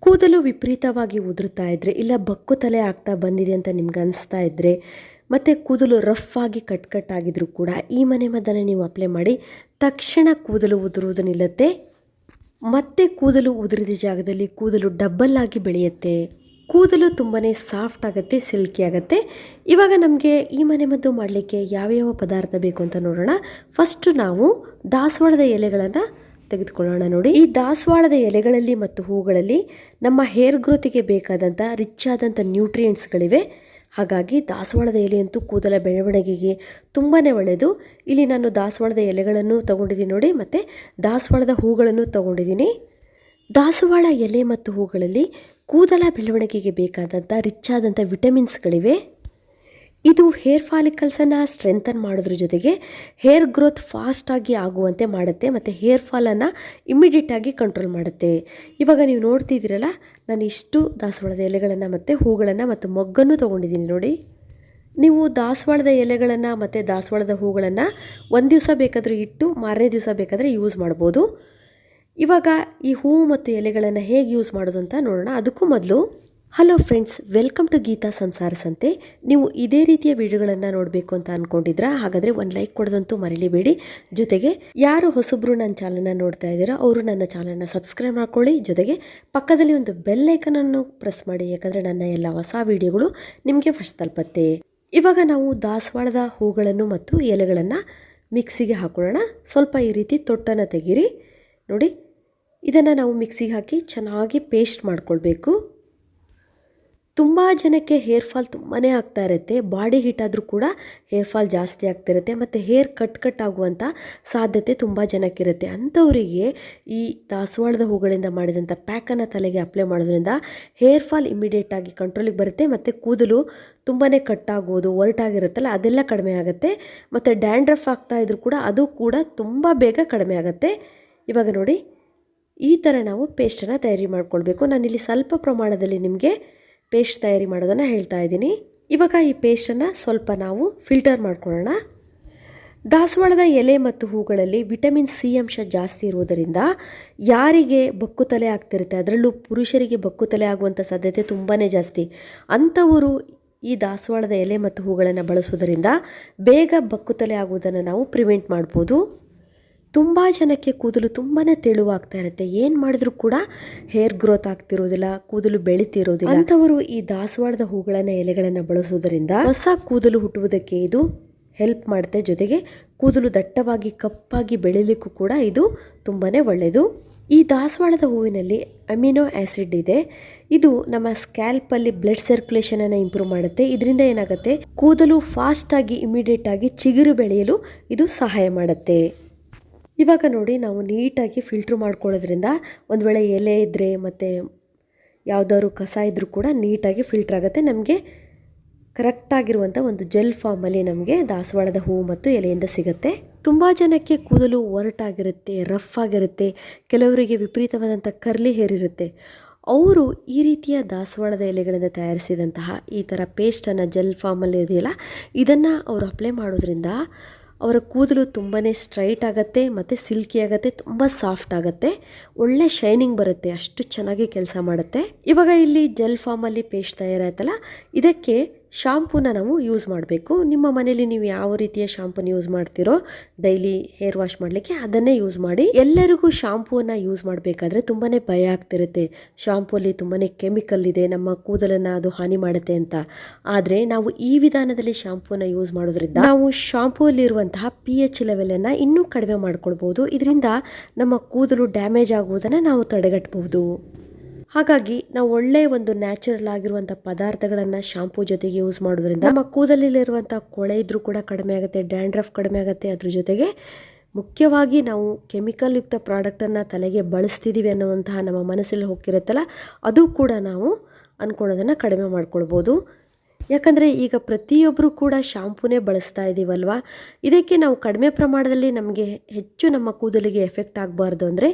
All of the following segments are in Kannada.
ಕೂದಲು ವಿಪರೀತವಾಗಿ ಉದುರ್ತಾ ಇದ್ದರೆ ಇಲ್ಲ ಬಕ್ಕು ತಲೆ ಆಗ್ತಾ ಬಂದಿದೆ ಅಂತ ನಿಮ್ಗೆ ಅನಿಸ್ತಾ ಇದ್ದರೆ ಮತ್ತು ಕೂದಲು ರಫ್ ಆಗಿ ಕಟ್ ಕಟ್ ಆಗಿದ್ರೂ ಕೂಡ ಈ ಮನೆ ಮದ್ದನ್ನು ನೀವು ಅಪ್ಲೈ ಮಾಡಿ, ತಕ್ಷಣ ಕೂದಲು ಉದುರುವುದು ನಿಲ್ಲುತ್ತೆ. ಮತ್ತೆ ಕೂದಲು ಉದುರಿದ ಜಾಗದಲ್ಲಿ ಕೂದಲು ಡಬ್ಬಲ್ ಆಗಿ ಬೆಳೆಯುತ್ತೆ. ಕೂದಲು ತುಂಬಾ ಸಾಫ್ಟ್ ಆಗುತ್ತೆ ಸಿಲ್ಕಿ ಆಗುತ್ತೆ. ಇವಾಗ ನಮಗೆ ಈ ಮನೆ ಮದ್ದು ಮಾಡಲಿಕ್ಕೆ ಯಾವ್ಯಾವ ಪದಾರ್ಥ ಬೇಕು ಅಂತ ನೋಡೋಣ. ಫಸ್ಟು ನಾವು ದಾಸವಾಳದ ಎಲೆಗಳನ್ನು ತೆಗೆದುಕೊಳ್ಳೋಣ ನೋಡಿ. ಈ ದಾಸವಾಳದ ಎಲೆಗಳಲ್ಲಿ ಮತ್ತು ಹೂಗಳಲ್ಲಿ ನಮ್ಮ ಹೇರ್ ಗ್ರೋತಿಗೆ ಬೇಕಾದಂಥ ರಿಚ್ ಆದಂಥ ನ್ಯೂಟ್ರಿಯೆಂಟ್ಸ್ಗಳಿವೆ ಹಾಗಾಗಿ ದಾಸವಾಳದ ಎಲೆಯಂತೂ ಕೂದಲ ಬೆಳವಣಿಗೆಗೆ ತುಂಬಾ ಒಳ್ಳೆಯದು. ಇಲ್ಲಿ ನಾನು ದಾಸವಾಳದ ಎಲೆಗಳನ್ನು ತಗೊಂಡಿದ್ದೀನಿ ನೋಡಿ ಮತ್ತು ದಾಸವಾಳದ ಹೂಗಳನ್ನು ತಗೊಂಡಿದ್ದೀನಿ. ದಾಸವಾಳ ಎಲೆ ಮತ್ತು ಹೂಗಳಲ್ಲಿ ಕೂದಲ ಬೆಳವಣಿಗೆಗೆ ಬೇಕಾದಂಥ ರಿಚ್ ಆದಂಥ ವಿಟಮಿನ್ಸ್ಗಳಿವೆ ಇದು ಹೇರ್ ಫಾಲಿಕಲ್ಸನ್ನು ಸ್ಟ್ರೆಂಥನ್ ಮಾಡೋದ್ರ ಜೊತೆಗೆ ಹೇರ್ ಗ್ರೋತ್ ಫಾಸ್ಟಾಗಿ ಆಗುವಂತೆ ಮಾಡುತ್ತೆ ಮತ್ತು ಹೇರ್ ಫಾಲನ್ನು ಇಮ್ಮಿಡಿಯೇಟಾಗಿ ಕಂಟ್ರೋಲ್ ಮಾಡುತ್ತೆ. ಇವಾಗ ನೀವು ನೋಡ್ತಿದ್ದೀರಲ್ಲ, ನಾನು ಇಷ್ಟು ದಾಸವಾಳದ ಎಲೆಗಳನ್ನು ಮತ್ತು ಹೂಗಳನ್ನು ಮತ್ತು ಮೊಗ್ಗನ್ನು ತೊಗೊಂಡಿದ್ದೀನಿ ನೋಡಿ. ನೀವು ದಾಸವಾಳದ ಎಲೆಗಳನ್ನು ಮತ್ತು ದಾಸವಾಳದ ಹೂಗಳನ್ನು ಒಂದು ದಿವಸ ಬೇಕಾದರೂ ಇಟ್ಟು ಮಾರನೇ ದಿವಸ ಬೇಕಾದರೆ ಯೂಸ್ ಮಾಡ್ಬೋದು. ಇವಾಗ ಈ ಹೂವು ಮತ್ತು ಎಲೆಗಳನ್ನು ಹೇಗೆ ಯೂಸ್ ಮಾಡೋದು ಅಂತ ನೋಡೋಣ. ಅದಕ್ಕೂ ಮೊದಲು hello friends welcome to Geetha Samsara Santhe ನೀವು ಇದೇ ರೀತಿಯ ವಿಡಿಯೋಗಳನ್ನು ನೋಡಬೇಕು ಅಂತ ಅಂದ್ಕೊಂಡಿದ್ರ ಹಾಗಾದರೆ ಒಂದು ಲೈಕ್ ಕೊಡೋದಂತೂ ಮರಿಲಿಬೇಡಿ. ಜೊತೆಗೆ ಯಾರು ಹೊಸಬ್ರು ನನ್ನ ಚಾನಲ್ನ ನೋಡ್ತಾ ಇದ್ದೀರಾ ಅವರು ನನ್ನ ಚಾನಲ್ನ ಸಬ್ಸ್ಕ್ರೈಬ್ ಮಾಡ್ಕೊಳ್ಳಿ. ಜೊತೆಗೆ ಪಕ್ಕದಲ್ಲಿ ಒಂದು ಬೆಲ್ ಐಕನನ್ನು ಪ್ರೆಸ್ ಮಾಡಿ. ಯಾಕಂದರೆ ನನ್ನ ಎಲ್ಲ ಹೊಸ ವಿಡಿಯೋಗಳು ನಿಮಗೆ ಫಸ್ಟ್ ತಲುಪತ್ತೆ. ಇವಾಗ ನಾವು ದಾಸವಾಳದ ಹೂಗಳನ್ನು ಮತ್ತು ಎಲೆಗಳನ್ನು ಮಿಕ್ಸಿಗೆ ಹಾಕೊಳ್ಳೋಣ. ಸ್ವಲ್ಪ ಈ ರೀತಿ ತೊಟ್ಟನ್ನು ತೆಗೀರಿ. ನೋಡಿ, ಇದನ್ನು ನಾವು ಮಿಕ್ಸಿಗೆ ಹಾಕಿ ಚೆನ್ನಾಗಿ ಪೇಸ್ಟ್ ಮಾಡ್ಕೊಳ್ಬೇಕು. ತುಂಬ ಜನಕ್ಕೆ ಹೇರ್ ಫಾಲ್ ತುಂಬಾ ಆಗ್ತಾ ಇರುತ್ತೆ. ಬಾಡಿ ಹೀಟ್ ಆದರೂ ಕೂಡ ಹೇರ್ ಫಾಲ್ ಜಾಸ್ತಿ ಆಗ್ತಿರುತ್ತೆ ಮತ್ತು ಹೇರ್ ಕಟ್ ಕಟ್ ಆಗುವಂಥ ಸಾಧ್ಯತೆ ತುಂಬ ಜನಕ್ಕಿರುತ್ತೆ ಅಂಥವರಿಗೆ ಈ ದಾಸವಾಳದ ಹೂಗಳಿಂದ ಮಾಡಿದಂಥ ಪ್ಯಾಕನ್ನು ತಲೆಗೆ ಅಪ್ಲೈ ಮಾಡೋದ್ರಿಂದ ಹೇರ್ ಫಾಲ್ ಇಮಿಡಿಯೇಟಾಗಿ ಕಂಟ್ರೋಲಿಗೆ ಬರುತ್ತೆ. ಮತ್ತು ಕೂದಲು ತುಂಬಾ ಕಟ್ಟಾಗೋದು ಒರಟಾಗಿರುತ್ತಲ್ಲ, ಅದೆಲ್ಲ ಕಡಿಮೆ ಆಗುತ್ತೆ. ಮತ್ತು ಡ್ಯಾಂಡ್ರಫ್ ಆಗ್ತಾ ಇದ್ರೂ ಕೂಡ ಅದು ಕೂಡ ತುಂಬ ಬೇಗ ಕಡಿಮೆ ಆಗುತ್ತೆ. ಇವಾಗ ನೋಡಿ, ಈ ಥರ ನಾವು ಪೇಸ್ಟನ್ನು ತಯಾರಿ ಮಾಡ್ಕೊಳ್ಬೇಕು. ನಾನಿಲ್ಲಿ ಸ್ವಲ್ಪ ಪ್ರಮಾಣದಲ್ಲಿ ನಿಮಗೆ ಪೇಸ್ಟ್ ತಯಾರಿ ಮಾಡೋದನ್ನು ಹೇಳ್ತಾ ಇದ್ದೀನಿ. ಇವಾಗ ಈ ಪೇಸ್ಟನ್ನು ಸ್ವಲ್ಪ ನಾವು ಫಿಲ್ಟರ್ ಮಾಡ್ಕೊಳ್ಳೋಣ. ದಾಸವಾಳದ ಎಲೆ ಮತ್ತು ಹೂಗಳಲ್ಲಿ ವಿಟಮಿನ್ ಸಿ ಅಂಶ ಜಾಸ್ತಿ ಇರುವುದರಿಂದ ಯಾರಿಗೆ ಬಕ್ಕು ತಲೆ ಆಗ್ತಿರುತ್ತೆ, ಅದರಲ್ಲೂ ಪುರುಷರಿಗೆ ಬಕ್ಕು ತಲೆ ಆಗುವಂಥ ಸಾಧ್ಯತೆ ತುಂಬಾ ಜಾಸ್ತಿ. ಅಂಥವರು ಈ ದಾಸವಾಳದ ಎಲೆ ಮತ್ತು ಹೂಗಳನ್ನು ಬಳಸುವುದರಿಂದ ಬೇಗ ಬಕ್ಕು ತಲೆ ಆಗುವುದನ್ನು ನಾವು ಪ್ರಿವೆಂಟ್ ಮಾಡ್ಬೋದು. ತುಂಬ ಜನಕ್ಕೆ ಕೂದಲು ತುಂಬಾ ತೆಳುವಾಗ್ತಾ ಇರುತ್ತೆ. ಏನು ಮಾಡಿದ್ರೂ ಕೂಡ ಹೇರ್ ಗ್ರೋತ್ ಆಗ್ತಿರೋದಿಲ್ಲ, ಕೂದಲು ಬೆಳಿತಿರೋದಿಲ್ಲ. ಅಂಥವರು ಈ ದಾಸವಾಳದ ಹೂಗಳನ್ನು, ಎಲೆಗಳನ್ನು ಬಳಸುವುದರಿಂದ ಹೊಸ ಕೂದಲು ಹುಟ್ಟುವುದಕ್ಕೆ ಇದು ಹೆಲ್ಪ್ ಮಾಡುತ್ತೆ. ಜೊತೆಗೆ ಕೂದಲು ದಟ್ಟವಾಗಿ, ಕಪ್ಪಾಗಿ ಬೆಳಿಲಿಕ್ಕೂ ಕೂಡ ಇದು ತುಂಬಾ ಒಳ್ಳೆಯದು ಈ ದಾಸವಾಳದ ಹೂವಿನಲ್ಲಿ ಅಮಿನೋ ಆ್ಯಸಿಡ್ ಇದೆ. ಇದು ನಮ್ಮ ಸ್ಕ್ಯಾಲ್ಪಲ್ಲಿ ಬ್ಲಡ್ ಸರ್ಕ್ಯುಲೇಷನನ್ನು ಇಂಪ್ರೂವ್ ಮಾಡುತ್ತೆ. ಇದರಿಂದ ಏನಾಗುತ್ತೆ? ಕೂದಲು ಫಾಸ್ಟಾಗಿ ಇಮಿಡಿಯೇಟಾಗಿ ಚಿಗುರು ಬೆಳೆಯಲು ಇದು ಸಹಾಯ ಮಾಡುತ್ತೆ. ಇವಾಗ ನೋಡಿ ನಾವು ನೀಟಾಗಿ ಫಿಲ್ಟ್ರ್ ಮಾಡ್ಕೊಳ್ಳೋದ್ರಿಂದ ಒಂದು ವೇಳೆ ಎಲೆ ಇದ್ದರೆ ಮತ್ತು ಯಾವುದಾದ್ರು ಕಸ ಇದ್ದರೂ ಕೂಡ ನೀಟಾಗಿ ಫಿಲ್ಟ್ರ್ ಆಗುತ್ತೆ. ನಮಗೆ ಕರೆಕ್ಟಾಗಿರುವಂಥ ಒಂದು ಜೆಲ್ ಫಾರ್ಮಲ್ಲಿ ನಮಗೆ ದಾಸವಾಳದ ಹೂವು ಮತ್ತು ಎಲೆಯಿಂದ ಸಿಗುತ್ತೆ. ತುಂಬ ಜನಕ್ಕೆ ಕೂದಲು ಒರಟಾಗಿರುತ್ತೆ, ರಫ್ ಆಗಿರುತ್ತೆ, ಕೆಲವರಿಗೆ ವಿಪರೀತವಾದಂಥ ಕರ್ಲಿ ಹೇರಿರುತ್ತೆ ಅವರು ಈ ರೀತಿಯ ದಾಸವಾಳದ ಎಲೆಗಳಿಂದ ತಯಾರಿಸಿದಂತಹ ಈ ಥರ ಪೇಸ್ಟನ್ನು ಜೆಲ್ ಫಾರ್ಮಲ್ಲಿ ಇದೆಯಲ್ಲ, ಇದನ್ನು ಅವರು ಅಪ್ಲೈ ಮಾಡೋದ್ರಿಂದ ಅವರ ಕೂದಲು ತುಂಬಾ ಸ್ಟ್ರೈಟ್ ಆಗುತ್ತೆ ಮತ್ತು ಸಿಲ್ಕಿ ಆಗುತ್ತೆ, ತುಂಬ ಸಾಫ್ಟ್ ಆಗುತ್ತೆ. ಒಳ್ಳೆ ಶೈನಿಂಗ್ ಬರುತ್ತೆ, ಅಷ್ಟು ಚೆನ್ನಾಗಿ ಕೆಲಸ ಮಾಡುತ್ತೆ. ಇವಾಗ ಇಲ್ಲಿ ಜೆಲ್ ಫಾರ್ಮಲ್ಲಿ ಪೇಸ್ಟ್ ತಯಾರಾಯ್ತಲ್ಲ, ಇದಕ್ಕೆ ಶಾಂಪೂನ ನಾವು ಯೂಸ್ ಮಾಡಬೇಕು. ನಿಮ್ಮ ಮನೇಲಿ ನೀವು ಯಾವ ರೀತಿಯ ಶಾಂಪೂನ ಯೂಸ್ ಮಾಡ್ತೀರೋ, ಡೈಲಿ ಹೇರ್ ವಾಶ್ ಮಾಡಲಿಕ್ಕೆ ಅದನ್ನೇ ಯೂಸ್ ಮಾಡಿ. ಎಲ್ಲರಿಗೂ ಶಾಂಪೂನ ಯೂಸ್ ಮಾಡಬೇಕಾದ್ರೆ ತುಂಬಾ ಭಯ ಆಗ್ತಿರುತ್ತೆ. ಶಾಂಪೂಲಿ ತುಂಬಾ ಕೆಮಿಕಲ್ ಇದೆ, ನಮ್ಮ ಕೂದಲನ್ನು ಅದು ಹಾನಿ ಮಾಡುತ್ತೆ ಅಂತ. ಆದರೆ ನಾವು ಈ ವಿಧಾನದಲ್ಲಿ ಶಾಂಪೂನ ಯೂಸ್ ಮಾಡೋದ್ರಿಂದ ನಾವು ಶಾಂಪೂಲಿರುವಂತಹ ಪಿ ಎಚ್ ಲೆವೆಲನ್ನು ಇನ್ನೂ ಕಡಿಮೆ ಮಾಡ್ಕೊಳ್ಬೋದು. ಇದರಿಂದ ನಮ್ಮ ಕೂದಲು ಡ್ಯಾಮೇಜ್ ಆಗುವುದನ್ನು ನಾವು ತಡೆಗಟ್ಟಬಹುದು ಹಾಗಾಗಿ ನಾವು ಒಳ್ಳೆಯ ಒಂದು ನ್ಯಾಚುರಲ್ ಆಗಿರುವಂಥ ಪದಾರ್ಥಗಳನ್ನು ಶಾಂಪೂ ಜೊತೆಗೆ ಯೂಸ್ ಮಾಡೋದ್ರಿಂದ ನಮ್ಮ ಕೂದಲಲ್ಲಿರುವಂಥ ಕೊಳೆ ಇದ್ರೂ ಕೂಡ ಕಡಿಮೆ ಆಗುತ್ತೆ, ಡ್ಯಾಂಡ್ರಫ್ ಕಡಿಮೆ ಆಗುತ್ತೆ. ಅದ್ರ ಜೊತೆಗೆ ಮುಖ್ಯವಾಗಿ ನಾವು ಕೆಮಿಕಲ್ ಯುಕ್ತ ಪ್ರಾಡಕ್ಟನ್ನು ತಲೆಗೆ ಬಳಸ್ತಿದ್ದೀವಿ ಅನ್ನುವಂತಹ ನಮ್ಮ ಮನಸ್ಸಲ್ಲಿ ಹೋಗಿರುತ್ತಲ್ಲ ಅದು ಕೂಡ ನಾವು ಅನ್ಕೊಳ್ಳೋದನ್ನ ಕಡಿಮೆ ಮಾಡ್ಕೊಳ್ಬೋದು. ಯಾಕಂದರೆ ಈಗ ಪ್ರತಿಯೊಬ್ಬರು ಕೂಡ ಶಾಂಪೂನೇ ಬಳಸ್ತಾ ಇದ್ದೀವಲ್ವ ಇದಕ್ಕೆ ನಾವು ಕಡಿಮೆ ಪ್ರಮಾಣದಲ್ಲಿ ನಮಗೆ ಹೆಚ್ಚು ನಮ್ಮ ಕೂದಲಿಗೆ ಎಫೆಕ್ಟ್ ಆಗಬಾರ್ದು ಅಂದರೆ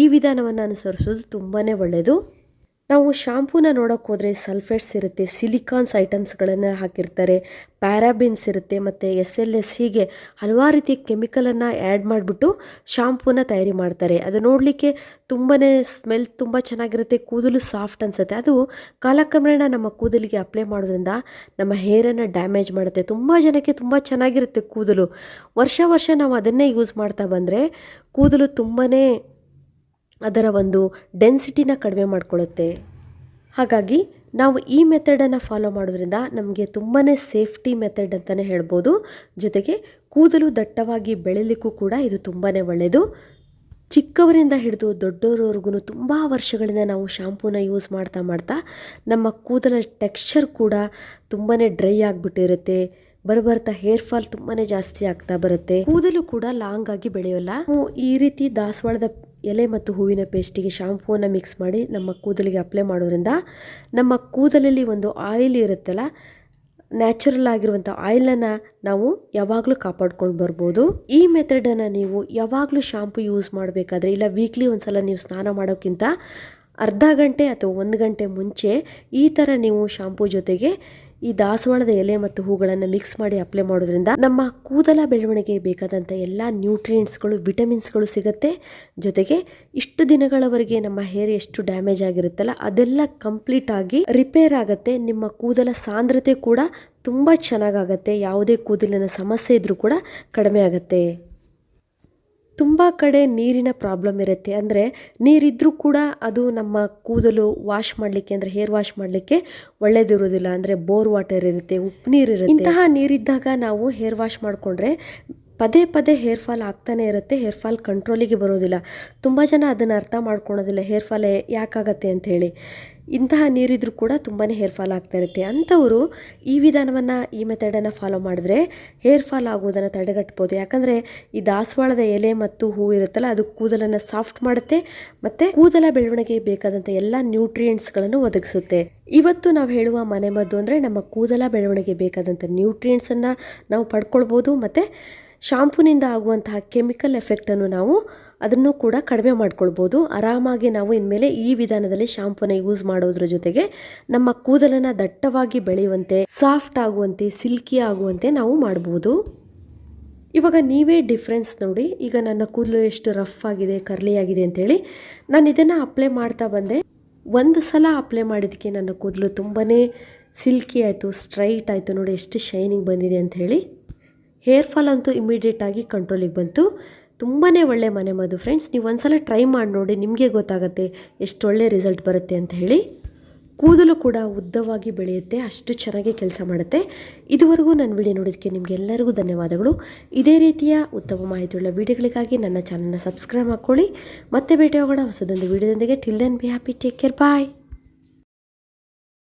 ಈ ವಿಧಾನವನ್ನು ಅನುಸರಿಸೋದು ತುಂಬಾ ಒಳ್ಳೆಯದು ನಾವು ಶಾಂಪೂನ ನೋಡೋಕೆ ಹೋದರೆ ಸಲ್ಫೇಟ್ಸ್ ಇರುತ್ತೆ, ಸಿಲಿಕಾನ್ಸ್ ಐಟಮ್ಸ್ಗಳನ್ನು ಹಾಕಿರ್ತಾರೆ, ಪ್ಯಾರಾಬಿನ್ಸ್ ಇರುತ್ತೆ, ಮತ್ತು ಎಸ್ ಎಲ್ ಎಸ್ ಹೀಗೆ ಹಲವಾರು ರೀತಿಯ ಕೆಮಿಕಲನ್ನು ಆ್ಯಡ್ ಮಾಡಿಬಿಟ್ಟು ಶಾಂಪೂನ ತಯಾರಿ ಮಾಡ್ತಾರೆ. ಅದು ನೋಡಲಿಕ್ಕೆ ತುಂಬಾ ಸ್ಮೆಲ್ ತುಂಬ ಚೆನ್ನಾಗಿರುತ್ತೆ, ಕೂದಲು ಸಾಫ್ಟ್ ಅನಿಸುತ್ತೆ. ಅದು ಕಾಲಕ್ರಮೇಣ ನಮ್ಮ ಕೂದಲಿಗೆ ಅಪ್ಲೈ ಮಾಡೋದ್ರಿಂದ ನಮ್ಮ ಹೇರನ್ನು ಡ್ಯಾಮೇಜ್ ಮಾಡುತ್ತೆ. ತುಂಬ ಜನಕ್ಕೆ ತುಂಬ ಚೆನ್ನಾಗಿರುತ್ತೆ ಕೂದಲು. ವರ್ಷ ವರ್ಷ ನಾವು ಅದನ್ನೇ ಯೂಸ್ ಮಾಡ್ತಾ ಬಂದರೆ ಕೂದಲು ತುಂಬಾ ಅದರ ಒಂದು ಡೆನ್ಸಿಟಿನ ಕಡಿಮೆ ಮಾಡಿಕೊಳ್ಳುತ್ತೆ. ಹಾಗಾಗಿ ನಾವು ಈ ಮೆಥಡನ್ನು ಫಾಲೋ ಮಾಡೋದ್ರಿಂದ ನಮಗೆ ತುಂಬಾ ಸೇಫ್ಟಿ ಮೆಥಡ್ ಅಂತಲೇ ಹೇಳ್ಬೋದು. ಜೊತೆಗೆ ಕೂದಲು ದಟ್ಟವಾಗಿ ಬೆಳಿಲಿಕ್ಕೂ ಕೂಡ ಇದು ತುಂಬಾ ಒಳ್ಳೆಯದು ಚಿಕ್ಕವರಿಂದ ಹಿಡಿದು ದೊಡ್ಡವರವರೆಗೂ ತುಂಬ ವರ್ಷಗಳಿಂದ ನಾವು ಶಾಂಪೂನ ಯೂಸ್ ಮಾಡ್ತಾ ಮಾಡ್ತಾ ನಮ್ಮ ಕೂದಲ ಟೆಕ್ಸ್ಚರ್ ಕೂಡ ತುಂಬಾ ಡ್ರೈ ಆಗಿಬಿಟ್ಟಿರುತ್ತೆ. ಬರಬರ್ತಾ ಹೇರ್ ಫಾಲ್ ತುಂಬಾ ಜಾಸ್ತಿ ಆಗ್ತಾ ಬರುತ್ತೆ. ಕೂದಲು ಕೂಡ ಲಾಂಗ್ ಆಗಿ ಬೆಳೆಯೋಲ್ಲ. ಈ ರೀತಿ ದಾಸವಾಳದ ಎಲೆ ಮತ್ತು ಹೂವಿನ ಪೇಸ್ಟಿಗೆ ಶಾಂಪೂನ ಮಿಕ್ಸ್ ಮಾಡಿ ನಮ್ಮ ಕೂದಲಿಗೆ ಅಪ್ಲೈ ಮಾಡೋದ್ರಿಂದ ನಮ್ಮ ಕೂದಲಲ್ಲಿ ಒಂದು ಆಯಿಲ್ ಇರುತ್ತಲ್ಲ ನ್ಯಾಚುರಲ್ ಆಗಿರುವಂಥ ಆಯಿಲನ್ನು ನಾವು ಯಾವಾಗಲೂ ಕಾಪಾಡ್ಕೊಂಡು ಬರ್ಬೋದು. ಈ ಮೆಥಡನ್ನು ನೀವು ಯಾವಾಗಲೂ ಶಾಂಪು ಯೂಸ್ ಮಾಡಬೇಕಾದ್ರೆ, ಇಲ್ಲ ವೀಕ್ಲಿ ಒಂದು ಸಲ ನೀವು ಸ್ನಾನ ಮಾಡೋಕ್ಕಿಂತ ಅರ್ಧ ಗಂಟೆ ಅಥವಾ ಒಂದು ಗಂಟೆ ಮುಂಚೆ ಈ ಥರ ನೀವು ಶಾಂಪು ಜೊತೆಗೆ ಈ ದಾಸವಾಳದ ಎಲೆ ಮತ್ತು ಹೂಗಳನ್ನು ಮಿಕ್ಸ್ ಮಾಡಿ ಅಪ್ಲೈ ಮಾಡೋದ್ರಿಂದ ನಮ್ಮ ಕೂದಲ ಬೆಳವಣಿಗೆಗೆ ಬೇಕಾದಂಥ ಎಲ್ಲ ನ್ಯೂಟ್ರಿಯೆಂಟ್ಸ್ಗಳು ವಿಟಮಿನ್ಸ್ಗಳು ಸಿಗುತ್ತೆ. ಜೊತೆಗೆ ಇಷ್ಟು ದಿನಗಳವರೆಗೆ ನಮ್ಮ ಹೇರ್ ಎಷ್ಟು ಡ್ಯಾಮೇಜ್ ಆಗಿರುತ್ತಲ್ಲ, ಅದೆಲ್ಲ ಕಂಪ್ಲೀಟ್ ಆಗಿ ರಿಪೇರ್ ಆಗುತ್ತೆ. ನಿಮ್ಮ ಕೂದಲ ಸಾಂದ್ರತೆ ಕೂಡ ತುಂಬ ಚೆನ್ನಾಗಾಗತ್ತೆ ಯಾವುದೇ ಕೂದಲಿನ ಸಮಸ್ಯೆ ಇದ್ರೂ ಕೂಡ ಕಡಿಮೆ ಆಗುತ್ತೆ. ತುಂಬ ಕಡೆ ನೀರಿನ ಪ್ರಾಬ್ಲಮ್ ಇರುತ್ತೆ. ಅಂದರೆ ನೀರಿದ್ದರೂ ಕೂಡ ಅದು ನಮ್ಮ ಕೂದಲು ವಾಶ್ ಮಾಡಲಿಕ್ಕೆ, ಅಂದರೆ ಹೇರ್ ವಾಶ್ ಮಾಡಲಿಕ್ಕೆ ಒಳ್ಳೇದಿರೋದಿಲ್ಲ ಅಂದರೆ ಬೋರ್ ವಾಟರ್ ಇರುತ್ತೆ, ಉಪ್ಪು ನೀರು ಇರುತ್ತೆ ಇಂತಹ ನೀರಿದ್ದಾಗ ನಾವು ಹೇರ್ ವಾಶ್ ಮಾಡಿಕೊಂಡ್ರೆ ಪದೇ ಪದೇ ಹೇರ್ ಫಾಲ್ ಆಗ್ತಾನೆ ಇರುತ್ತೆ, ಹೇರ್ ಫಾಲ್ ಕಂಟ್ರೋಲಿಗೆ ಬರೋದಿಲ್ಲ. ತುಂಬ ಜನ ಅದನ್ನು ಅರ್ಥ ಮಾಡ್ಕೊಳೋದಿಲ್ಲ, ಹೇರ್ ಫಾಲ್ ಯಾಕಾಗತ್ತೆ ಅಂತ ಹೇಳಿ. ಇಂತಹ ನೀರಿದ್ರೂ ಕೂಡ ತುಂಬಾ ಹೇರ್ ಫಾಲ್ ಆಗ್ತಾ ಇರುತ್ತೆ. ಅಂಥವರು ಈ ವಿಧಾನವನ್ನು, ಈ ಮೆಥಡನ್ನು ಫಾಲೋ ಮಾಡಿದ್ರೆ ಹೇರ್ ಫಾಲ್ ಆಗೋದನ್ನು ತಡೆಗಟ್ಬೋದು. ಯಾಕಂದರೆ ಈ ದಾಸವಾಳದ ಎಲೆ ಮತ್ತು ಹೂ ಇರುತ್ತಲ್ಲ, ಅದು ಕೂದಲನ್ನು ಸಾಫ್ಟ್ ಮಾಡುತ್ತೆ ಮತ್ತು ಕೂದಲ ಬೆಳವಣಿಗೆ ಬೇಕಾದಂಥ ಎಲ್ಲ ನ್ಯೂಟ್ರಿಯೆಂಟ್ಸ್ಗಳನ್ನು ಒದಗಿಸುತ್ತೆ. ಇವತ್ತು ನಾವು ಹೇಳುವ ಮನೆಮದ್ದು ಅಂದರೆ ನಮ್ಮ ಕೂದಲ ಬೆಳವಣಿಗೆ ಬೇಕಾದಂಥ ನ್ಯೂಟ್ರಿಯೆಂಟ್ಸನ್ನು ನಾವು ಪಡ್ಕೊಳ್ಬೋದು ಮತ್ತು ಶಾಂಪೂನಿಂದ ಆಗುವಂತಹ ಕೆಮಿಕಲ್ ಎಫೆಕ್ಟನ್ನು ನಾವು ಅದನ್ನು ಕೂಡ ಕಡಿಮೆ ಮಾಡ್ಕೊಳ್ಬೋದು. ಆರಾಮಾಗಿ ನಾವು ಇನ್ಮೇಲೆ ಈ ವಿಧಾನದಲ್ಲಿ ಶಾಂಪೂನ ಯೂಸ್ ಮಾಡೋದ್ರ ಜೊತೆಗೆ ನಮ್ಮ ಕೂದಲನ್ನು ದಟ್ಟವಾಗಿ ಬೆಳೆಯುವಂತೆ ಸಾಫ್ಟ್ ಆಗುವಂತೆ ಸಿಲ್ಕಿ ಆಗುವಂತೆ ನಾವು ಮಾಡ್ಬೋದು. ಇವಾಗ ನೀವೇ ಡಿಫ್ರೆನ್ಸ್ ನೋಡಿ, ಈಗ ನನ್ನ ಕೂದಲು ಎಷ್ಟು ರಫ್ ಆಗಿದೆ ಕರ್ಲಿ ಆಗಿದೆ ಅಂತೇಳಿ ನಾನು ಇದನ್ನು ಅಪ್ಲೈ ಮಾಡ್ತಾ ಬಂದೆ. ಒಂದು ಸಲ ಅಪ್ಲೈ ಮಾಡಿದ್ದಕ್ಕೆ ನನ್ನ ಕೂದಲು ತುಂಬಾ ಸಿಲ್ಕಿ ಆಯಿತು ಸ್ಟ್ರೈಟ್ ಆಯಿತು, ನೋಡಿ ಎಷ್ಟು ಶೈನಿಂಗ್ ಬಂದಿದೆ ಅಂತ ಹೇಳಿ ಹೇರ್ ಫಾಲ್ ಅಂತೂ ಇಮಿಡಿಯೇಟಾಗಿ ಕಂಟ್ರೋಲಿಗೆ ಬಂತು. ತುಂಬಾ ಒಳ್ಳೆ ಮನೆ ಮದ್ದು ಫ್ರೆಂಡ್ಸ್ ನೀವು ಒಂದ್ಸಲ ಟ್ರೈ ಮಾಡಿ ನೋಡಿ ನಿಮಗೆ ಗೊತ್ತಾಗುತ್ತೆ ಎಷ್ಟು ಒಳ್ಳೆ ರಿಸಲ್ಟ್ ಬರುತ್ತೆ ಅಂತ ಹೇಳಿ. ಕೂದಲು ಕೂಡ ಉದ್ದವಾಗಿ ಬೆಳೆಯುತ್ತೆ, ಅಷ್ಟು ಚೆನ್ನಾಗಿ ಕೆಲಸ ಮಾಡುತ್ತೆ. ಇದುವರೆಗೂ ನನ್ನ ವಿಡಿಯೋ ನೋಡೋದಕ್ಕೆ ನಿಮಗೆಲ್ಲರಿಗೂ ಧನ್ಯವಾದಗಳು. ಇದೇ ರೀತಿಯ ಉತ್ತಮ ಮಾಹಿತಿಯುಳ್ಳ ವಿಡಿಯೋಗಳಿಗಾಗಿ ನನ್ನ ಚಾನಲ್ನ ಸಬ್ಸ್ಕ್ರೈಬ್ ಮಾಡ್ಕೊಳ್ಳಿ. ಮತ್ತೆ ಭೇಟಿ ಹೋಗೋಣ ಹೊಸದೊಂದು ವಿಡಿಯೋದೊಂದಿಗೆ till then be happy take care bye